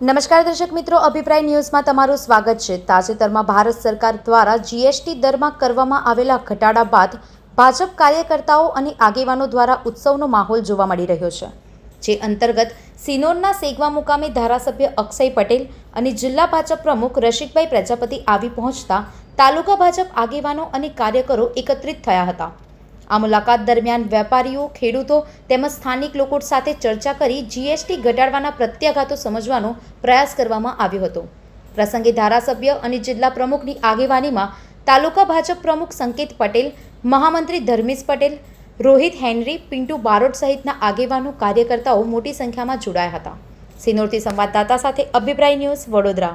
નમસ્કાર દર્શક મિત્રો, અભિપ્રાય ન્યૂઝમાં તમારું સ્વાગત છે. તાજેતરમાં ભારત સરકાર દ્વારા જીએસટી દરમાં કરવામાં આવેલા ઘટાડા બાદ ભાજપ કાર્યકર્તાઓ અને આગેવાનો દ્વારા ઉત્સવનો માહોલ જોવા મળી રહ્યો છે. જે અંતર્ગત સિનોરના સેગવા મુકામે ધારાસભ્ય અક્ષય પટેલ અને જિલ્લા ભાજપ પ્રમુખ રસિકભાઈ પ્રજાપતિ આવી પહોંચતા તાલુકા ભાજપ આગેવાનો અને કાર્યકરો એકત્રિત થયા હતા. આ મુલાકાત દરમિયાન વેપારીઓ, ખેડૂતો તેમજ સ્થાનિક લોકો સાથે ચર્ચા કરી જીએસટી ઘટાડવાના પ્રત્યાઘાતો સમજવાનો પ્રયાસ કરવામાં આવ્યો હતો. પ્રસંગે ધારાસભ્ય અને જિલ્લા પ્રમુખની આગેવાનીમાં તાલુકા ભાજપ પ્રમુખ સંકેત પટેલ, મહામંત્રી ધર્મેશ પટેલ, રોહિત હેનરી, પિન્ટુ બારોટ સહિતના આગેવાનો, કાર્યકર્તાઓ મોટી સંખ્યામાં જોડાયા હતા. સિનોરથી સંવાદદાતા સાથે અભિપ્રાય ન્યૂઝ વડોદરા.